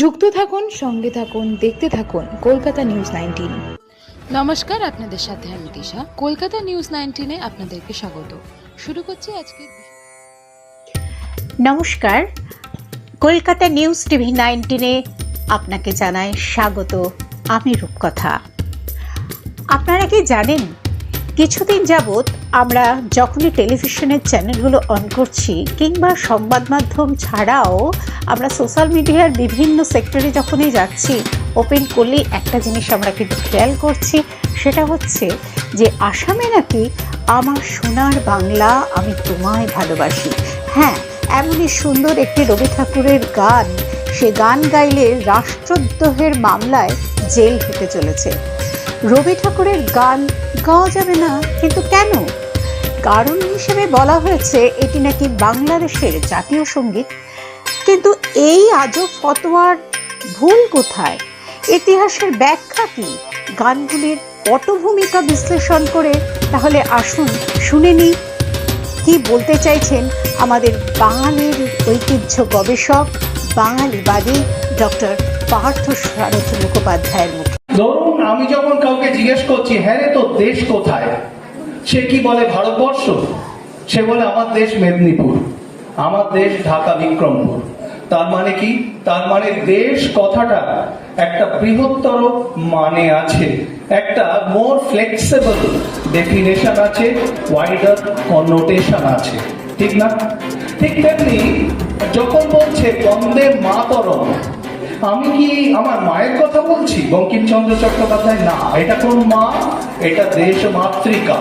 যুক্ত থাকুন সঙ্গে থাকুন দেখতে থাকুন কলকাতা নিউজ নাইনটিন। নমস্কার আপনাদের সাথে আমি দিশা। কলকাতা নিউজ নাইনটিনে আপনাদেরকে স্বাগত। শুরু করছি আজকে নমস্কার। কলকাতা নিউজ টিভি নাইনটিনে আপনাকে জানাই স্বাগত। আমি রূপকথা। আপনারা কি জানেন কিছুদিন যাবৎ আমরা যখনই টেলিভিশনের চ্যানেলগুলো অন করছি, কিংবা সংবাদ মাধ্যম ছাড়াও আমরা সোশ্যাল মিডিয়ার বিভিন্ন সেক্টরে যখনই যাচ্ছি ওপেন করলেই একটা জিনিস আমরা কিন্তু খেয়াল করছি, সেটা হচ্ছে যে আসামে নাকি আমার সোনার বাংলা আমি তোমায় ভালোবাসি। হ্যাঁ এমনই সুন্দর একটি রবি ঠাকুরের গান, সে গান গাইলে রাষ্ট্রদ্রোহের মামলায় জেল হতে চলেছে। রবি ঠাকুরের গান গাওয়া যাবে না, কিন্তু কেন? কারণ হিসেবে বলা হয়েছে এটি নাকি বাংলাদেশের জাতীয় সংগীত। কিন্তু এই আজব ফতোয়ার ভুল কোথায়? ইতিহাসের ব্যাখ্যা কি? গানগুলির পটভূমিকা বিশ্লেষণ করে তাহলে আসুন শুনে নিই কি বলতে চাইছেন আমাদের বাঙালির ঐতিহ্য গবেষক, বাঙালিবাদী ডক্টর পার্থ সারথী মুখোপাধ্যায়ের মুখে। ধরুন আমি যখন কাউকে জিজ্ঞেস করছি হ্যাঁ তোর দেশ কোথায়? সে কি বলে ভারতবর্ষ? সে বলে আমার দেশ মেদিনীপুর, আমার দেশ ঢাকা বিক্রমপুর। তার মানে কি? তার মানে দেশ কথাটা একটা বৃহত্তর মানে আছে, একটা মোর ফ্লেক্সিবল ডেফিনেশন আছে ওয়াইডার কনোটেশন আছে। ঠিক না? ঠিক তেমনি যখন বলছে বন্দে মাতরম, আমি কি আমার মায়ের কথা বলছি? বঙ্কিমচন্দ্র চট্টোপাধ্যায়, না, এটা কোন মা? এটা দেশ মাতৃকা।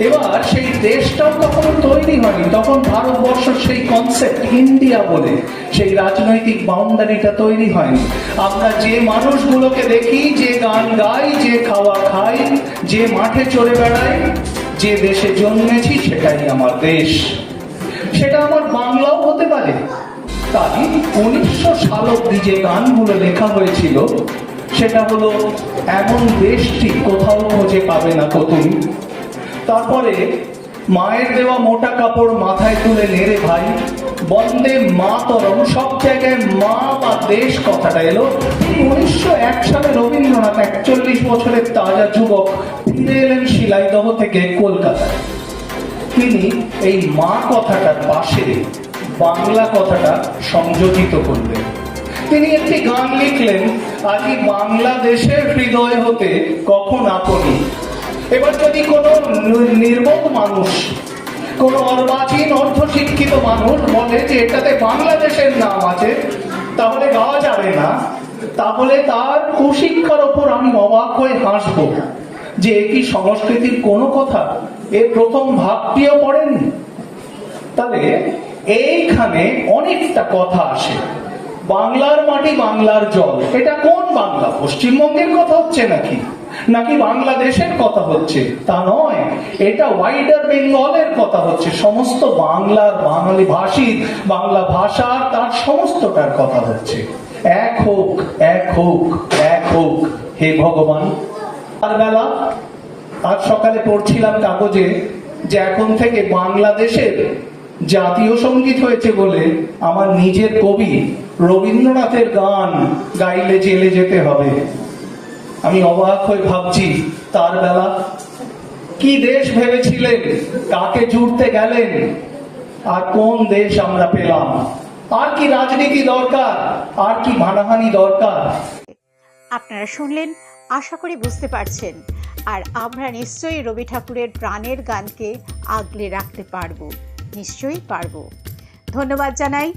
এবার সেই দেশটাও তখন তৈরি হয়নি। তখন ভারতবর্ষ সেই কনসেপ্ট ইন্ডিয়া বলে, সেই রাজনৈতিক বাউন্ডারিটা তৈরি হয়নি। আমরা যে মানুষগুলোকে দেখি, যে গান গাই, যে খাওয়া খাই, যে মাঠে চড়ে বেড়াই, যে দেশে জন্মেছি, সেটাই আমার দেশ। সেটা আমার বাংলাও হতে পারে। তাই উনিশশো সাল অব্দি যে গানগুলো লেখা হয়েছিল, সেটা হলো, এমন দেশটি কোথাও খুঁজে পাবে না তো তুমি তারপরে মায়ের দেওয়া মোটা কাপড় মাথায় তুলে নেড়ে ভাই। বন্দে মাতরম, সব জায়গায় মা বা দেশ কথাটা এলো। উনিশশো এক সালে রবীন্দ্রনাথ একচল্লিশ বছরের তাজা যুবক ফিরে এলেন শিলাইদহ থেকে কলকাতায়। তিনি এই মা কথাটার পাশে বাংলা কথাটা সংযোজিত করলেন। তিনি একটি গান লিখলেন আজই বাংলাদেশের হৃদয় হতে কখন আপনি এবার যদি কোনো নির্বোধ মানুষ, কোন অর্বাচীন অর্ধশিক্ষিত মানুষ বলে যে এটাতে বাংলাদেশের নাম আছে, তাহলে গাওয়া যাবে না। তাহলে তার কুশিক্ষার ওপর আমি অবাক হয়ে হাসবো। যে এ কি সংস্কৃতির কোনো কথা? এর প্রথম ভাবটিও পড়েনি। তাহলে এইখানে অনেকটা কথা আসে। বাংলার মাটি বাংলার জল। এটা কোন বাংলা? পশ্চিমবঙ্গের কথা হচ্ছে নাকি? নাকি বাংলাদেশের কথা হচ্ছে? তা নয়, এটা ওয়াইডার বেঙ্গলের কথা হচ্ছে। সমস্ত বাংলার বাঙালি ভাষী, বাংলা ভাষা তার সমস্তটার কথা হচ্ছে। এক হোক এক হোক এক হোক, হে ভগবান। আর বেলা আজ সকালে পড়ছিলাম কাগজে যে এখন থেকে বাংলাদেশের জাতীয় সংগীত হয়েছে বলে আমার নিজের কবি রবীন্দ্রনাথের গান গাইলে জেলে যেতে হবে। আমি অবাক হয়ে ভাবছি, তার বেলা কি দেশ ভেবেছিলেন? কাকে জুড়তে গেলেন? আর কোন দেশ আমরা পেলাম? আর কি রাজনীতি দরকার? আর কি মানাহানি দরকার? আপনারা শুনলেন, আশা করি বুঝতে পারছেন। আর আমরা নিশ্চয়ই রবি ঠাকুরের প্রাণের গানকে আগলে রাখতে পারব। নিশ্চয়ই পারব। ধন্যবাদ জানাই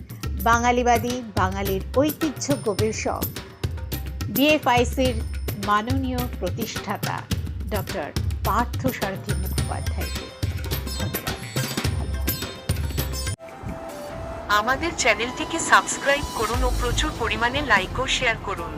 বাঙালিবাদী, বাঙালির ঐতিহ্য গবেষক বিএফআইসির মাননীয় প্রতিষ্ঠাতা ডক্টর পার্থ সারথী মুখোপাধ্যায়কে। আমাদের চ্যানেলটিকে সাবস্ক্রাইব করুন ও প্রচুর পরিমাণে লাইক ও শেয়ার করুন।